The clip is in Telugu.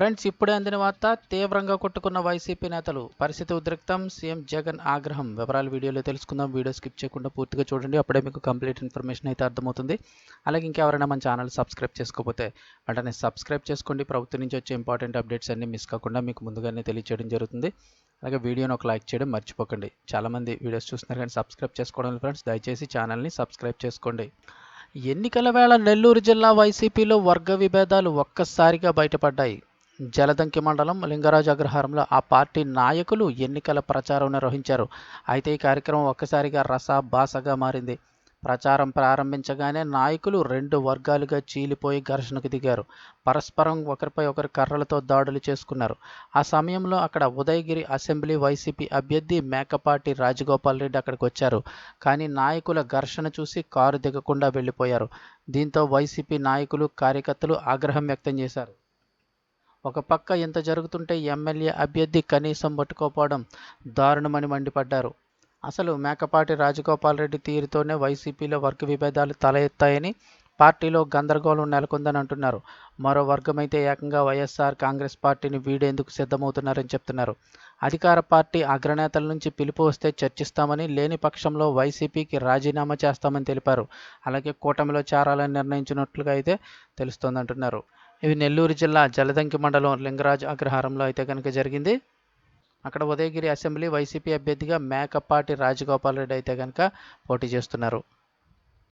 ఫ్రెండ్స్ ఇప్పుడే అందిన వార్త తీవ్రంగా కొట్టుకున్న వైసీపీ నేతలు. పరిస్థితి ఉద్రిక్తం. సీఎం జగన్ ఆగ్రహం. వివరాలు వీడియోలో తెలుసుకుందాం. వీడియో స్కిప్ చేయకుండా పూర్తిగా చూడండి. అప్పుడే మీకు కంప్లీట్ ఇన్ఫర్మేషన్ అయితే అర్థమవుతుంది. అలాగే ఇంకెవరైనా మన ఛానల్ సబ్స్క్రైబ్ చేసుకోకపోతే వెంటనే సబ్స్క్రైబ్ చేసుకోండి. ప్రభుత్వం నుంచి వచ్చే ఇంపార్టెంట్ అప్డేట్స్ అన్ని మిస్ కాకుండా మీకు ముందుగానే తెలియచేయడం జరుగుతుంది. అలాగే వీడియోని ఒక లైక్ చేయడం మర్చిపోకండి. చాలామంది వీడియోస్ చూస్తున్నారు కానీ సబ్స్క్రైబ్ చేసుకోవడం ఫ్రెండ్స్. దయచేసి ఛానల్ని సబ్స్క్రైబ్ చేసుకోండి. ఎన్నికల వేళ నెల్లూరు జిల్లా వైసీపీలో వర్గ విభేదాలు ఒక్కసారిగా బయటపడ్డాయి. జలదంకి మండలం లింగరాజు అగ్రహారంలో ఆ పార్టీ నాయకులు ఎన్నికల ప్రచారం నిర్వహించారు. అయితే ఈ కార్యక్రమం ఒక్కసారిగా రసాభాసగా మారింది. ప్రచారం ప్రారంభించగానే నాయకులు రెండు వర్గాలుగా చీలిపోయి ఘర్షణకు దిగారు. పరస్పరం ఒకరిపై ఒకరు కర్రలతో దాడులు చేసుకున్నారు. ఆ సమయంలో అక్కడ ఉదయగిరి అసెంబ్లీ వైసీపీ అభ్యర్థి మేకపాటి రాజగోపాల్ రెడ్డి అక్కడికి వచ్చారు. కానీ నాయకుల ఘర్షణ చూసి కారు దిగకుండా వెళ్ళిపోయారు. దీంతో వైసీపీ నాయకులు కార్యకర్తలు ఆగ్రహం వ్యక్తం చేశారు. ఒక పక్క ఇంత జరుగుతుంటే ఎమ్మెల్యే అభ్యర్థి కనీసం పట్టుకోపోవడం దారుణమని మండిపడ్డారు. అసలు మేకపాటి రాజగోపాల్ రెడ్డి తీరుతోనే వైసీపీలో వర్గ విభేదాలు తల ఎత్తాయని పార్టీలో గందరగోళం నెలకొందని అంటున్నారు. మరో వర్గమైతే ఏకంగా వైఎస్ఆర్ కాంగ్రెస్ పార్టీని వీడేందుకు సిద్ధమవుతున్నారని చెప్తున్నారు. అధికార పార్టీ అగ్రనేతల నుంచి పిలుపు వస్తే చర్చిస్తామని లేని పక్షంలో వైసీపీకి రాజీనామా చేస్తామని తెలిపారు. అలాగే కూటమిలో చేరాలని నిర్ణయించినట్లుగా అయితే తెలుస్తోందంటున్నారు. ఇవి నెల్లూరు జిల్లా జలదంకి మండలం లింగరాజ్ అగ్రహారంలో అయితే కనుక జరిగింది. అక్కడ ఉదయగిరి అసెంబ్లీ వైసీపీ అభ్యర్థిగా మేకపాటి రాజగోపాల్ రెడ్డి అయితే కనుక పోటీ చేస్తున్నారు.